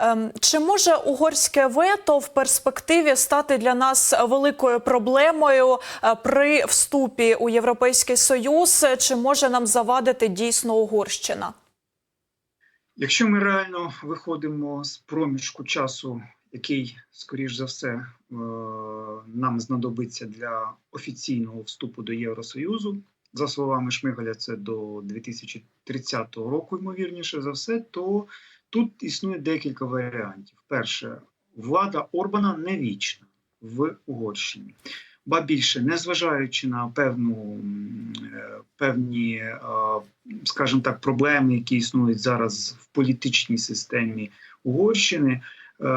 Ем, Чи може угорське вето в перспективі стати для нас великою проблемою е, при вступі у Європейський Союз? Чи може нам завадити дійсно Угорщина? Якщо ми реально виходимо з проміжку часу, який, скоріш за все, е, нам знадобиться для офіційного вступу до Євросоюзу, за словами Шмигаля, це до 2030 року, ймовірніше за все, то тут існує декілька варіантів. Перше, влада Орбана не вічна в Угорщині. Ба більше, незважаючи на певну е, певні, скажімо так, проблеми, які існують зараз в політичній системі Угорщини, е,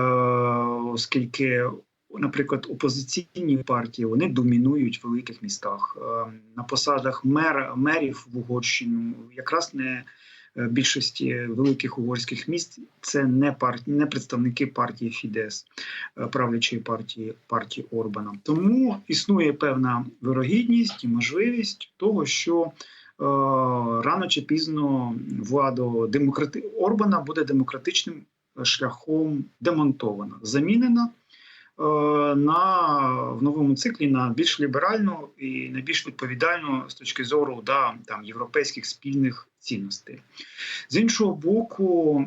оскільки, наприклад, опозиційні партії вони домінують в великих містах. Е, На посадах мер, мерів в Угорщині якраз не більшості великих угорських міст це не партії, не представники партії Фідес, е, правлячої партії партії Орбана. Тому існує певна вирогідність і можливість того, що е, рано чи пізно влада демократи... Орбана буде демократичним шляхом демонтована, замінена е, на в новому циклі на більш ліберальну і на більш відповідальну з точки зору да, там, європейських спільних цінностей. З іншого боку,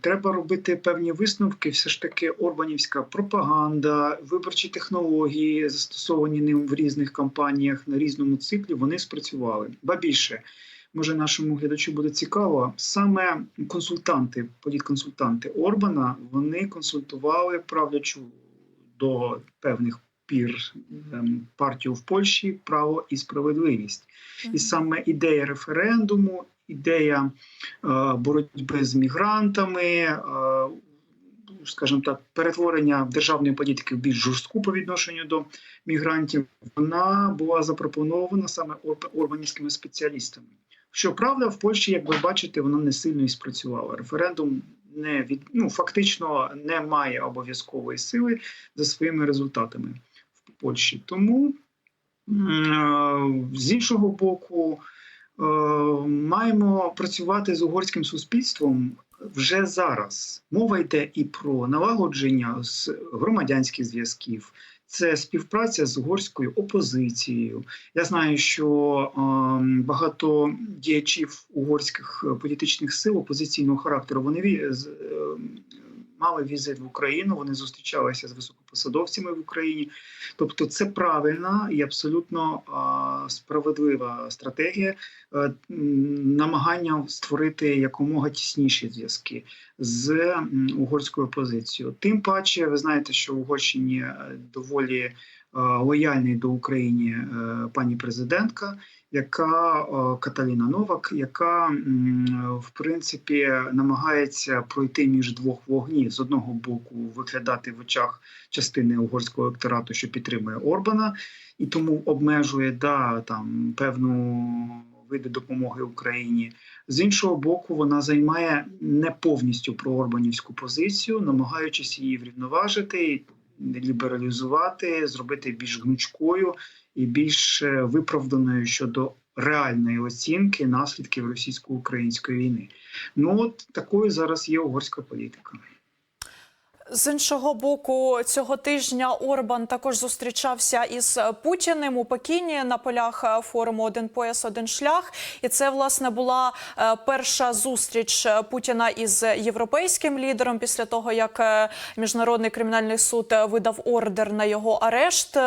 треба робити певні висновки. Все ж таки, орбанівська пропаганда, виборчі технології, застосовані ним в різних кампаніях на різному циклі, вони спрацювали. Ба більше, може, нашому глядачу буде цікаво, саме консультанти, політконсультанти Орбана, вони консультували правлячу до певних пір ем, партію в Польщі право і справедливість. І саме ідея референдуму, ідея е, боротьби з мігрантами, е, скажімо так, перетворення державної політики в більш жорстку по відношенню до мігрантів, вона була запропонована саме орбанівськими спеціалістами. Щоправда, в Польщі, як ви бачите, воно не сильно і спрацювало. Референдум не від ну фактично не має обов'язкової сили за своїми результатами в Польщі. Тому е, з іншого боку, е, маємо працювати з угорським суспільством вже зараз. Мова йде і про налагодження з громадянських зв'язків. Це співпраця з угорською опозицією. Я знаю, що е, багато діячів угорських е, політичних сил опозиційного характеру вони з- е, мали візит в Україну. Вони зустрічалися з високопосадовцями в Україні. Тобто, це правильна і абсолютно справедлива стратегія е, намагання створити якомога тісніші зв'язки з угорською опозицією. Тим паче, ви знаєте, що в Угорщині е, доволі е, лояльний до України пані президентка, яка Каталіна Новак, яка в принципі намагається пройти між двох вогнів з одного боку виглядати в очах частини угорського електорату, що підтримує Орбана, і тому обмежує да там певну види допомоги Україні. З іншого боку, вона займає не повністю проорбанівську позицію, намагаючись її врівноважити, лібералізувати, зробити більш гнучкою і більш е, виправданою щодо реальної оцінки наслідків російсько-української війни. Ну от такою зараз є угорська політика. З іншого боку, цього тижня Орбан також зустрічався із Путіним у Пекіні на полях е, форуму Один пояс, один шлях. І це власне була е, перша зустріч Путіна із європейським лідером після того, як е, міжнародний кримінальний суд видав ордер на його арешт.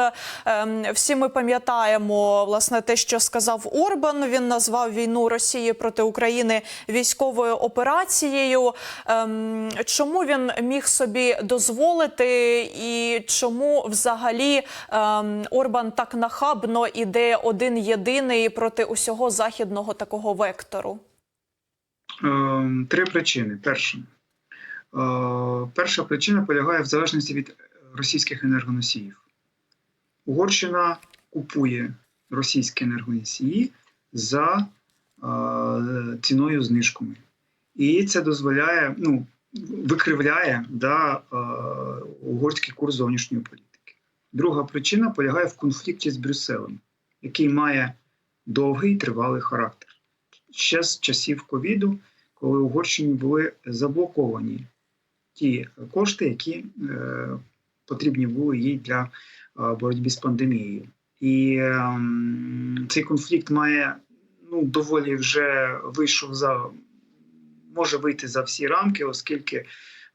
Ем, Всі ми пам'ятаємо власне те, що сказав Орбан. Він назвав війну Росії проти України військовою операцією. Ем, Чому він міг собі дозволити, і чому взагалі ем, Орбан так нахабно іде один єдиний проти усього західного такого вектору? Е, Три причини. Перша. Е, Перша причина полягає в залежності від російських енергоносіїв. Угорщина купує російські енергоносії за е, ціною знижками. І це дозволяє, ну, викривляє да, е, угорський курс зовнішньої політики. Друга причина полягає в конфлікті з Брюсселем, який має довгий тривалий характер. Ще з часів ковіду, коли Угорщині були заблоковані ті кошти, які е, потрібні були їй для е, боротьби з пандемією. І ем, цей конфлікт має ну доволі вже вийшов за може вийти за всі рамки, оскільки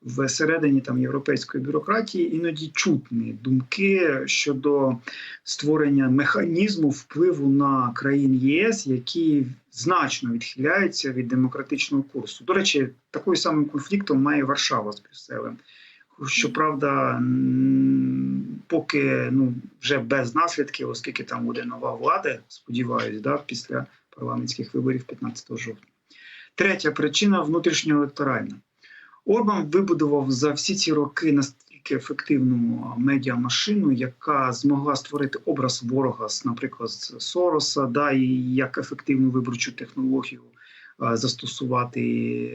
всередині там європейської бюрократії іноді чутні думки щодо створення механізму впливу на країн єС, які значно відхиляються від демократичного курсу. До речі, такою самим конфліктом має Варшава з Брюсселем. Щоправда, поки ну вже без наслідків, оскільки там буде нова влада, сподіваюсь, да, після парламентських виборів 15 жовтня. Третя причина внутрішньоелекторальна. Орбан вибудував за всі ці роки настільки ефективну медіамашину, яка змогла створити образ ворога, наприклад, з Сороса, да, і як ефективну виборчу технологію застосувати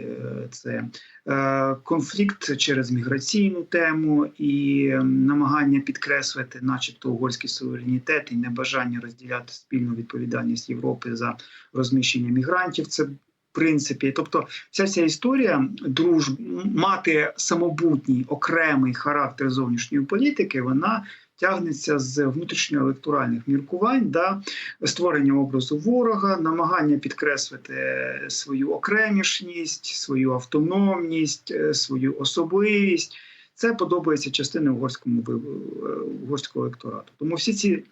е, це Е, конфлікт через міграційну тему і намагання підкреслити, начебто, угорський суверенітет і небажання розділяти спільну відповідальність Європи за розміщення мігрантів. Це принципі, тобто, вся ця історія дружб мати самобутній окремий характер зовнішньої політики, вона тягнеться з внутрішньоелекторальних міркувань, да, створення образу ворога, намагання підкреслити свою окремішність, свою автономність, е, свою особливість. Це подобається частини угорському е, угорського електорату. Тому всі ці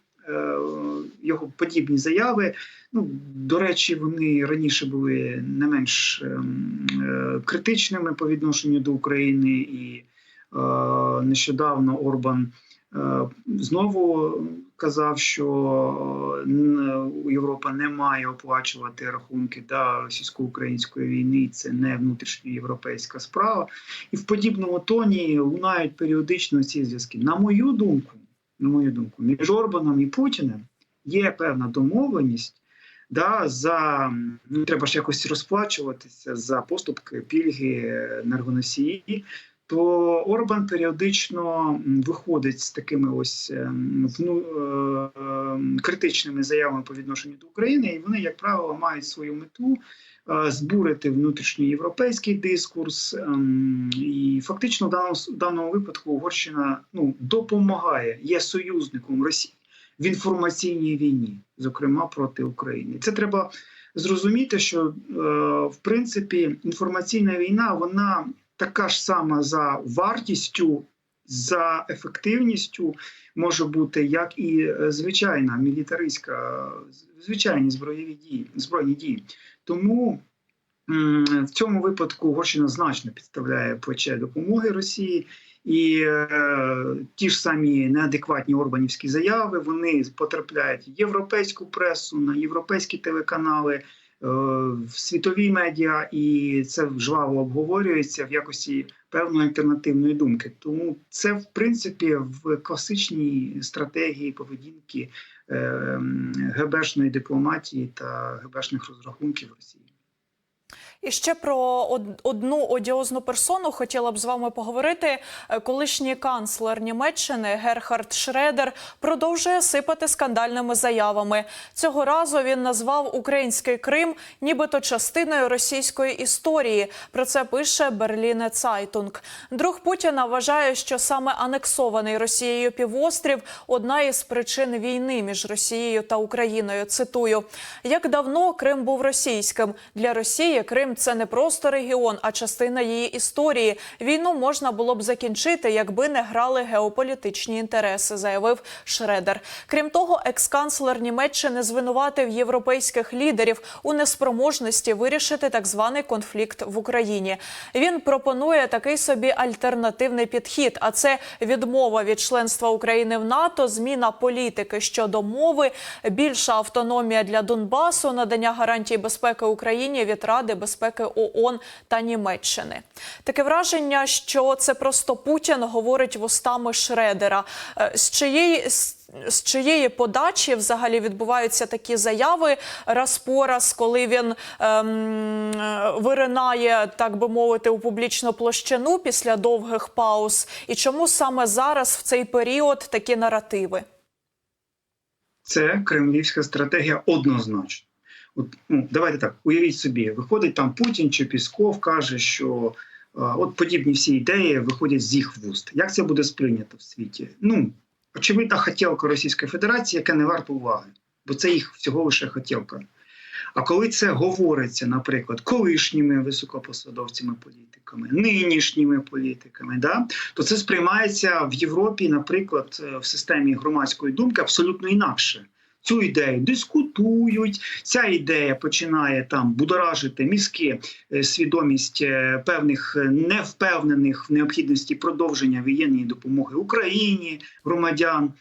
його подібні заяви. Ну, до речі, вони раніше були не менш ем, е, критичними по відношенню до України, і е, нещодавно Орбан е, знову казав, що е, Європа не має оплачувати рахунки да, російсько-української війни. Це не внутрішньоєвропейська справа. І в подібному тоні лунають періодично ці зв'язки. На мою думку, на мою думку, між Орбаном і Путіним є певна домовленість. Да, за ну, треба ж якось розплачуватися за поступки, пільги, енергоносії. То Орбан періодично виходить з такими ось ем, критичними заявами по відношенню до України, і вони, як правило, мають свою мету збурити внутрішньоєвропейський дискурс. ем, І фактично в даному, в даному випадку Угорщина ну, допомагає, є союзником Росії в інформаційній війні, зокрема проти України. Це треба зрозуміти, що е, в принципі інформаційна війна вона така ж сама за вартістю, за ефективністю може бути, як і е, звичайна мілітаристська, звичайні збройові дії, збройні дії. Тому в цьому випадку Угорщина значно підставляє плече допомоги Росії. І е, ті ж самі неадекватні орбанівські заяви вони потрапляють в європейську пресу, на європейські телеканали, в світові медіа, і це жваво обговорюється в якості певної альтернативної думки. Тому це, в принципі, в класичній стратегії поведінки е, ГБшної дипломатії та ГБшних розрахунків Росії. І ще про одну одіозну персону хотіла б з вами поговорити. Е, Колишній канцлер Німеччини Герхард Шредер продовжує сипати скандальними заявами. Цього разу він назвав український Крим нібито частиною російської історії. Про це пише Берліне Цайтунг. Друг Путіна вважає, що саме анексований Росією півострів одна із причин війни між Росією та Україною. Цитую: як давно Крим був російським для Росії Крим це не просто регіон, а частина її історії. Війну можна було б закінчити, якби не грали геополітичні інтереси, заявив Шредер. Крім того, екс-канцлер Німеччини звинуватив європейських лідерів у неспроможності вирішити так званий конфлікт в Україні. Він пропонує такий собі альтернативний підхід, а це відмова від членства України в НАТО, зміна політики щодо мови, більша автономія для Донбасу, надання гарантій безпеки Україні від Ради безпеки ООН та Німеччини. Таке враження, що це просто Путін говорить вустами Шредера. Е, З чиєї з- чиєї подачі взагалі відбуваються такі заяви раз по раз, коли він ем, виринає, так би мовити, у публічну площину після довгих пауз? І чому саме зараз в цей період такі наративи? Це кремлівська стратегія однозначно. От, ну, давайте так, уявіть собі, виходить там Путін чи Пісков каже, що От подібні всі ідеї виходять з їх вуст. Як це буде сприйнято в світі? Ну, очевидна хотілка Російської Федерації, яка не варта уваги, бо це їх всього лише хотілка. А коли це говориться, наприклад, колишніми високопосадовцями політиками, нинішніми політиками, да, то це сприймається в Європі, наприклад, е, в системі громадської думки абсолютно інакше. Цю ідею дискутують. Ця ідея починає там будоражити мізки, е, свідомість е, певних е, невпевнених в необхідності продовження воєнної допомоги Україні, громадян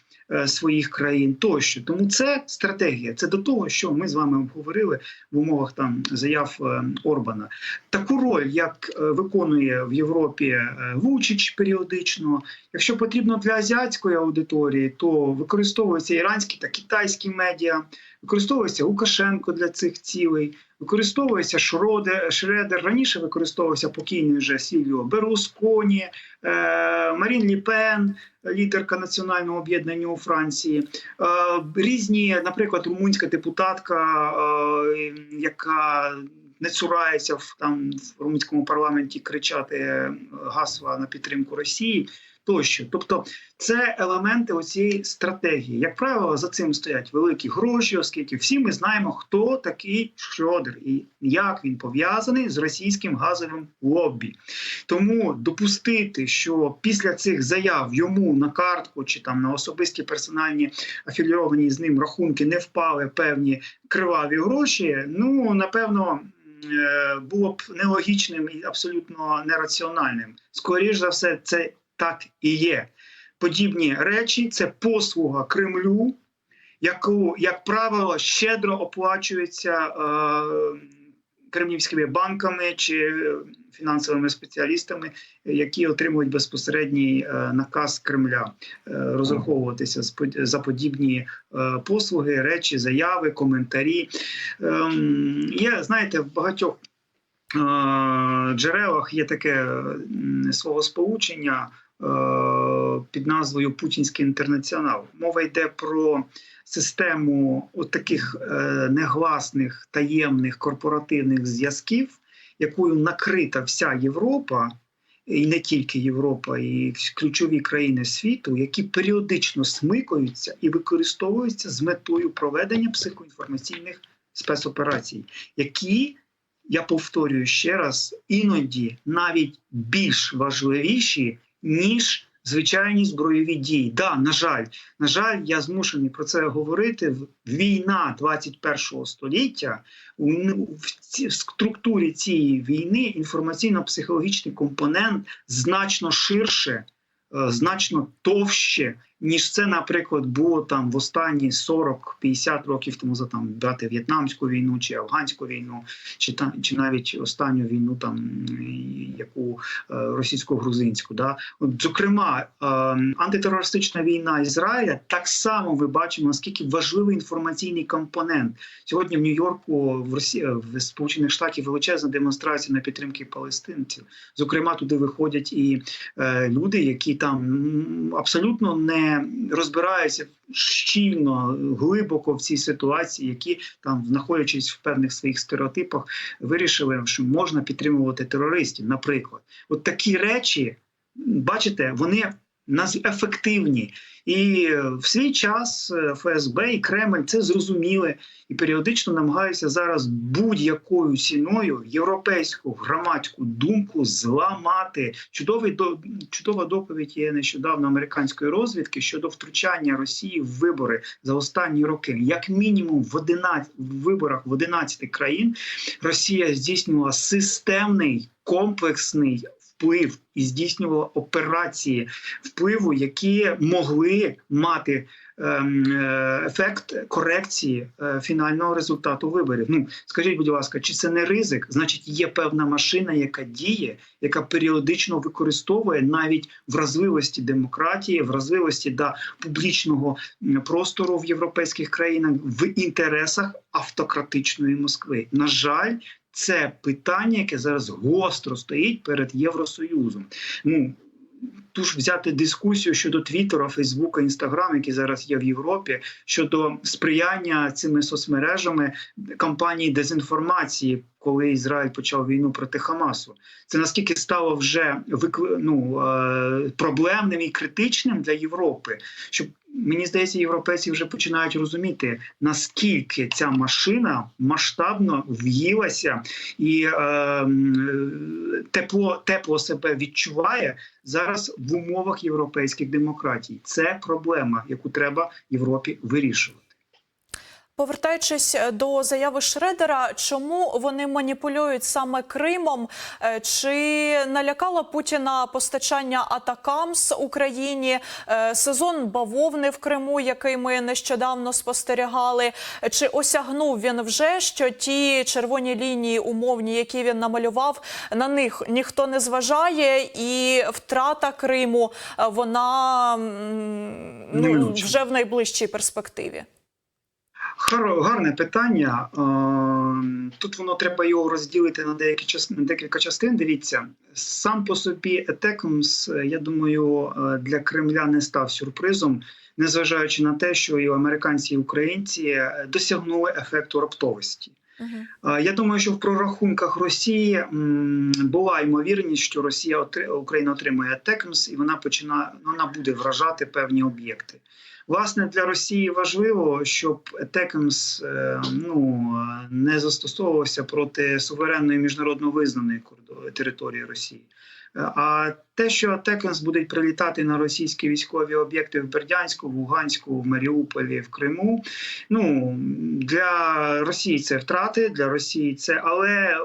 своїх країн тощо. Тому це стратегія. Це до того, що ми з вами обговорили в умовах там заяв Орбана. Таку роль, як виконує в Європі Вучич періодично. Якщо потрібно для азіатської аудиторії, то використовуються іранські та китайські медіа, використовується Лукашенко для цих цілей, використовується Шроде, Шредер. Раніше використовувався покійний вже Сільвіо Берлусконі, е, Марін Ліпен, лідерка національного об'єднання у Франції. Е, різні, наприклад, румунська депутатка, е, яка не цурається в там в румунському парламенті кричати е, гасла на підтримку Росії. Тощо, тобто це елементи оцієї стратегії. Як правило, за цим стоять великі гроші, оскільки всі ми знаємо, хто такий Шродер і як він пов'язаний з російським газовим лоббі. Тому допустити, що після цих заяв йому на картку чи там на особисті персональні афіліровані з ним рахунки не впали певні криваві гроші. Ну напевно. е, Було б нелогічним і абсолютно нераціональним. Скоріше за все, це так і є. Подібні речі це послуга Кремлю, яку, як правило, щедро оплачується е, кремлівськими банками чи фінансовими спеціалістами, які отримують безпосередній е, наказ Кремля е, розраховуватися за подібні е, послуги, речі, заяви, коментарі. Ем, Є, знаєте, в багатьох е, джерелах є таке м, словосполучення е, під назвою Путінський інтернаціонал. Мова йде про систему от таких е, негласних таємних корпоративних зв'язків, якою накрита вся Європа. І не тільки Європа, і ключові країни світу, які періодично смикаються і використовуються з метою проведення психоінформаційних спецоперацій, які я повторюю ще раз, іноді навіть більш важливіші, ніж звичайні збройові дії. Да, на жаль, на жаль, я змушений про це говорити. Війна 21 століття в структурі цієї війни інформаційно-психологічний компонент значно ширше, е, значно товще, ніж це, наприклад, було там в останні 40-50 років тому за там брати в'єтнамську війну чи афганську війну, чи там чи навіть останню війну, там яку е, російсько-грузинську. Да? От, зокрема, е, антитерористична війна Ізраїля так само ми бачимо, наскільки важливий інформаційний компонент. Сьогодні в Нью-Йорку, в Росії, в Сполучених Штатах величезна демонстрація на підтримки палестинців. Зокрема, туди виходять і е, люди, які там абсолютно не розбираються щільно, глибоко в цій ситуації, які там, знаходячись в певних своїх стереотипах, вирішили, що можна підтримувати терористів. Наприклад, от такі речі, бачите, вони ефективні. І е, в свій час е, ФСБ і Кремль це зрозуміли і періодично намагаються зараз будь-якою ціною європейську громадську думку зламати. Чудовий до чудова доповідь є нещодавно американської розвідки щодо втручання Росії в вибори за останні роки. Як мінімум, в 11, в виборах в 11 країн Росія здійснювала системний комплексний. Вплив і здійснювала операції впливу, які могли мати ефект корекції е, фінального результату виборів. Ну скажіть, будь ласка, чи це не ризик? Значить, є певна машина, яка діє, яка періодично використовує навіть вразливості демократії, вразливості да, публічного простору в європейських країнах в інтересах автократичної Москви. На жаль. Це питання, яке зараз гостро стоїть перед Євросоюзом. Ну ту ж взяти дискусію щодо Твіттера, Фейсбука, Інстаграм, які зараз є в Європі, щодо сприяння цими соцмережами кампанії дезінформації, коли Ізраїль почав війну проти Хамасу. Це наскільки стало вже ну, е, проблемним і критичним для Європи, щоб мені здається, європейці вже починають розуміти, наскільки ця машина масштабно в'їлася і е, тепло, тепло себе відчуває зараз в умовах європейських демократій. Це проблема, яку треба Європі вирішувати. Повертаючись е, до заяви Шредера, чому вони маніпулюють саме Кримом? Е, Чи налякало Путіна постачання атакамс Україні? Е, Сезон бавовни в Криму, який ми нещодавно спостерігали? Чи осягнув він вже, що ті червоні лінії умовні, які він намалював, на них ніхто не зважає, і втрата Криму вона ну, вже в найближчій перспективі? Гарне питання. Е, Тут воно треба його розділити на деякі на декілька частин. Дивіться, сам по собі Етекомс, е, я думаю, е, для Кремля не став сюрпризом, незважаючи на те, що і американці, і українці досягнули ефекту раптовості. Угу. Я думаю, що в прорахунках Росії була ймовірність, що Росія Україна отримує ТЕКМС і вона починає вона буде вражати певні об'єкти. Власне, для Росії важливо, щоб ТЕКМС ну, не застосовувався проти суверенної міжнародно визнаної території Росії. А те, що Текенс будуть прилітати на російські військові об'єкти в Бердянську, в Луганську, в Маріуполі, в Криму, ну для Росії це втрати, для Росії це, але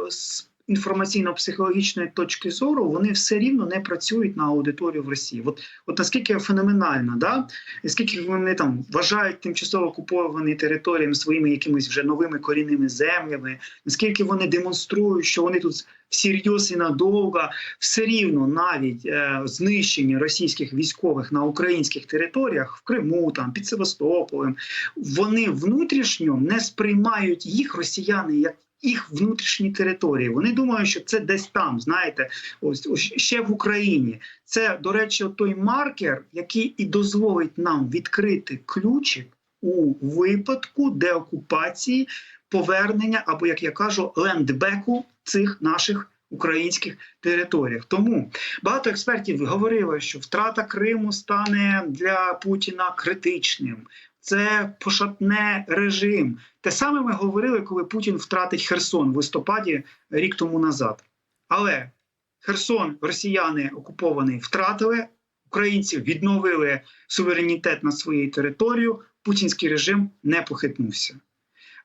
інформаційно-психологічної точки зору вони все рівно не працюють на аудиторію в Росії. От, от наскільки феноменально, да? І скільки вони там вважають тимчасово окуповані територіями своїми якимись вже новими корінними землями, наскільки вони демонструють, що вони тут всерйоз і надовго, все рівно навіть е, знищення російських військових на українських територіях в Криму, там під Севастополем, вони внутрішньо не сприймають їх росіяни як. Їх внутрішні території. Вони думають, що це десь там, знаєте, ось, ось ще в Україні. Це, до речі, той маркер, який і дозволить нам відкрити ключик у випадку деокупації, повернення або, як я кажу, лендбеку цих наших українських територіях. Тому багато експертів говорили, що втрата Криму стане для Путіна критичним. Це пошатне режим. Те саме ми говорили, коли Путін втратить Херсон в листопаді рік тому назад. Але Херсон росіяни окупований втратили, українці відновили суверенітет на своєю територію. Путінський режим не похитнувся.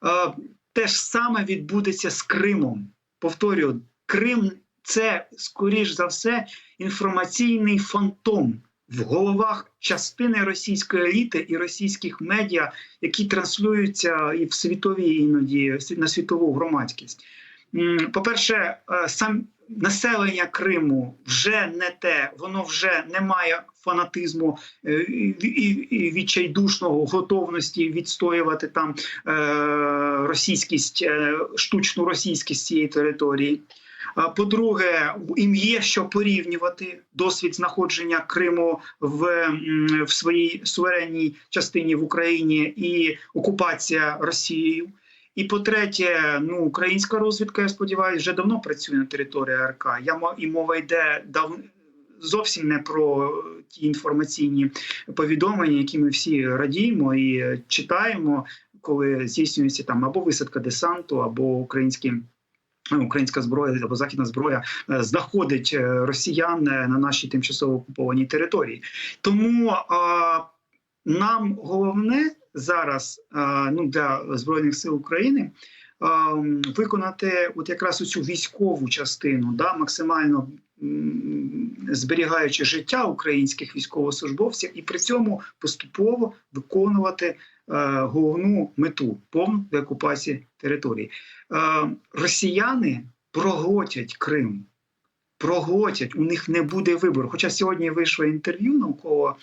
Е, Те ж саме відбудеться з Кримом. Повторюю, Крим це скоріш за все інформаційний фантом в головах частини російської еліти і російських медіа, які транслюються і в світовій іноді на світову громадськість. По-перше, е, сам населення Криму вже не те, воно вже не має фанатизму е, і, відчайдушного готовності відстоювати там е, російськість, штучну російськість цієї території. По-друге, їм є що порівнювати досвід знаходження Криму в, в своїй суверенній частині в Україні і окупація Росією. І по-третє, ну українська розвідка, я сподіваюся, вже давно працює на території РК. Я і мова йде дав зовсім не про ті інформаційні повідомлення, які ми всі радіємо і читаємо, коли здійснюється там або висадка десанту, або українські. Українська зброя або західна зброя е, знаходить е, росіян е, на нашій тимчасово окупованій території. Тому а, нам головне зараз а, ну, для збройних сил України виконати от якраз цю військову частину, да, максимально зберігаючи життя українських військовослужбовців, і при цьому поступово виконувати головну мету повну деокупації території. Е, росіяни проглотять Крим. Проглотять, у них не буде вибору. Хоча сьогодні вийшло інтерв'ю наукового,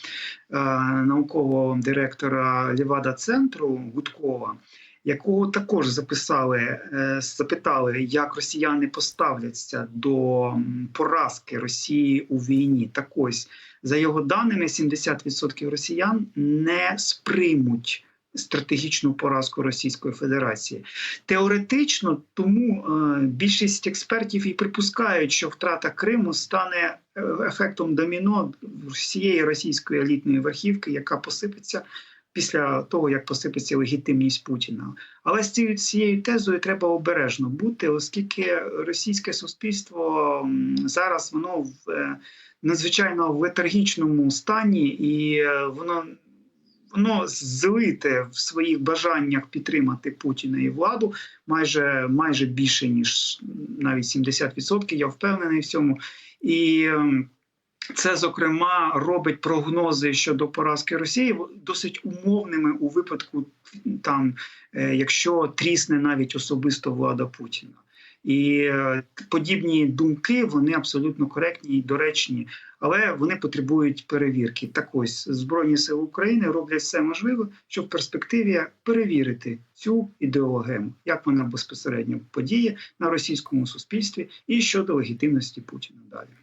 е, наукового директора Лівада центру Гудкова, якого також записали, е, запитали, як росіяни поставляться до поразки Росії у війні. Так ось, за його даними, 70% росіян не сприймуть стратегічну поразку Російської Федерації. Теоретично, тому е, більшість експертів і припускають, що втрата Криму стане е, ефектом доміно всієї російської елітної верхівки, яка посипеться після того, як посипеться легітимність Путіна. Але з цією, цією тезою треба обережно бути, оскільки російське суспільство зараз воно в е, надзвичайно в летаргічному стані, і воно. Воно злите в своїх бажаннях підтримати Путіна і владу майже майже більше ніж навіть 70%, Я впевнений в цьому. І ем, це, зокрема, робить прогнози щодо поразки Росії досить умовними у випадку, там, е, якщо трісне навіть особисто влада Путіна. І е, подібні думки вони абсолютно коректні і доречні, але вони потребують перевірки. Так ось Збройні сили України роблять все можливе, щоб в перспективі перевірити цю ідеологему, як вона безпосередньо подіє на російському суспільстві і щодо легітимності Путіна далі.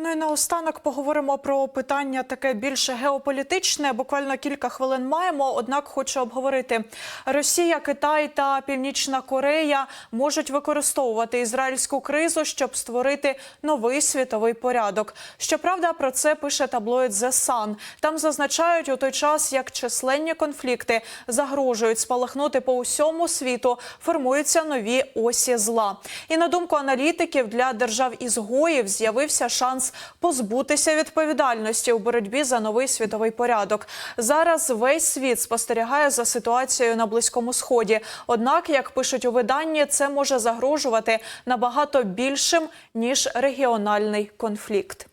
Ну і наостанок поговоримо про питання таке більше геополітичне. Буквально кілька хвилин маємо. Однак хочу обговорити Росія, Китай та Північна Корея можуть використовувати ізраїльську кризу, щоб створити новий світовий порядок. Щоправда, про це пише таблоїд The Sun. Там зазначають у той час, як численні конфлікти загрожують спалахнути по усьому світу, формуються нові осі зла. І на думку аналітиків, для держав-ізгоїв з'явився шанс позбутися відповідальності у боротьбі за новий світовий порядок. Зараз весь світ спостерігає за ситуацією на близькому сході. Однак, як пишуть у виданні, це може загрожувати набагато більшим ніж регіональний конфлікт.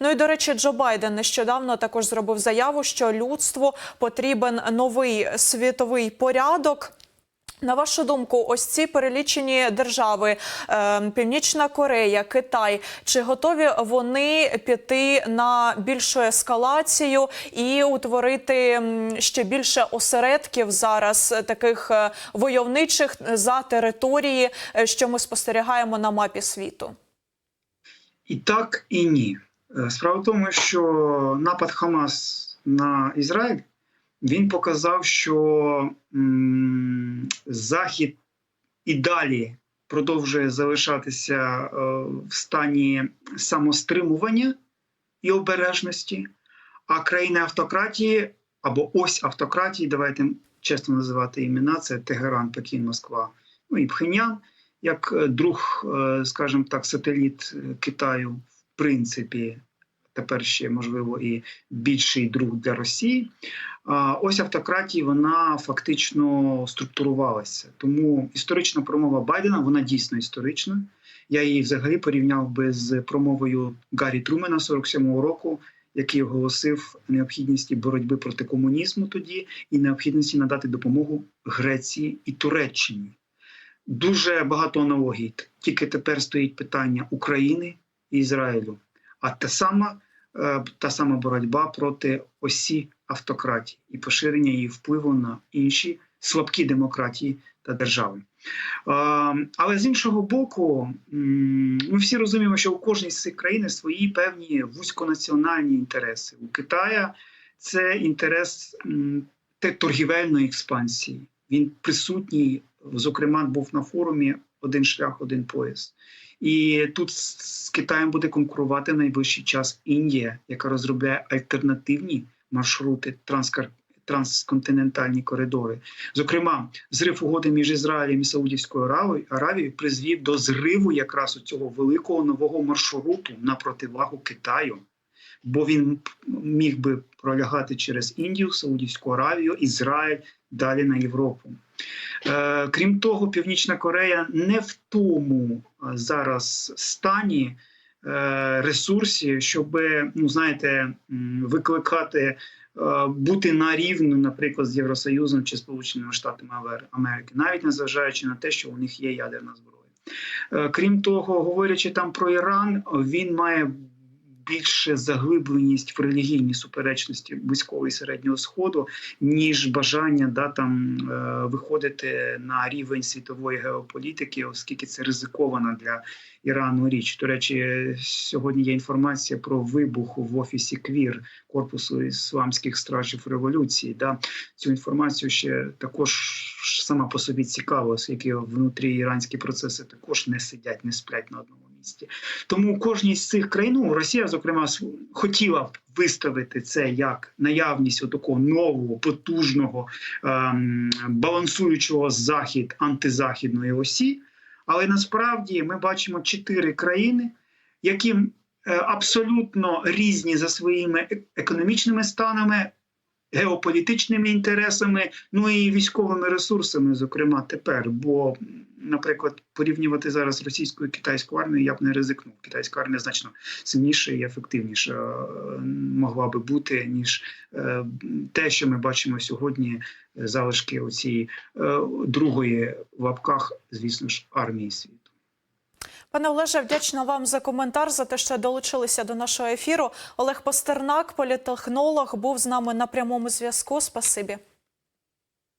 Ну і до речі, Джо Байден нещодавно також зробив заяву, що людству потрібен новий світовий порядок. На вашу думку, ось ці перелічені держави е, Північна Корея, Китай, чи готові вони піти на більшу ескалацію і утворити ще більше осередків зараз таких е, войовничих за території, е, що ми спостерігаємо на мапі світу? І так, і ні. Справа в тому, що напад Хамас на Ізраїль він показав, що м, Захід і далі продовжує залишатися е, в стані самостримування і обережності, а країни автократії або ось автократії, давайте чесно називати імена: це Тегеран, Пекін, Москва, ну і Пхенян, як е, друг, е, скажімо так, сателіт е, Китаю, в принципі, тепер ще можливо і більший друг для Росії. Ось автократії вона фактично структурувалася. Тому історична промова Байдена вона дійсно історична. Я її взагалі порівняв би з промовою Гаррі Трумена 47-го року, який оголосив необхідність боротьби проти комунізму тоді і необхідності надати допомогу Греції і Туреччині. Дуже багато аналогій. Тільки тепер стоїть питання України і Ізраїлю. А та сама, е, та сама боротьба проти осі автократії і поширення її впливу на інші слабкі демократії та держави. Е, Але з іншого боку, ми всі розуміємо, що у кожній з цих країн свої певні вузьконаціональні інтереси. У Китая це інтерес те- торгівельної експансії. Він присутній, зокрема, був на форумі один шлях, один пояс. І тут з Китаєм буде конкурувати найближчий час Індія, яка розробляє альтернативні маршрути транскар... трансконтинентальні коридори. Зокрема, зрив угоди між Ізраїлем і Саудівською Аравією призвів до зриву якраз у цього великого нового маршруту на противагу Китаю. Бо він міг би пролягати через Індію, Саудівську Аравію, Ізраїль далі на Європу. Е, крім того, Північна Корея не в тому е, зараз стані е, ресурсі, щоб ну знаєте, викликати, бути на рівну, наприклад, з Євросоюзом чи Сполученими Штатами Америки, навіть незважаючи на те, що у них є ядерна зброя. Крім того, говорячи там про Іран, він має більше заглибленість в релігійні суперечності близького і середнього сходу, ніж бажання да там е, виходити на рівень світової геополітики, оскільки це ризикована для Ірану річ. До речі, сьогодні є інформація про вибух в офісі КВІР корпусу ісламських стражів революції. Да цю інформацію ще також сама по собі цікаво, оскільки внутрі іранські процеси також не сидять, не сплять на одному місці. Тому кожній з цих країн, ну, Росія, зокрема, хотіла б виставити це як наявність такого нового потужного ем, балансуючого захід антизахідної осі. Але насправді ми бачимо чотири країни, які е, абсолютно різні за своїми е- економічними станами, геополітичними інтересами, ну і військовими ресурсами, зокрема тепер. Бо, наприклад, порівнювати зараз російську і китайську армію я б не ризикнув. Китайська армія значно сильніша і ефективніша е, могла би бути ніж е, те, що ми бачимо сьогодні. е, Залишки оцієї другої в лапках, звісно ж, армії світу. Пане Олеже, вдячна вам за коментар за те, що долучилися до нашого ефіру. Олег Пастернак, політехнолог, був з нами на прямому зв'язку. Спасибі.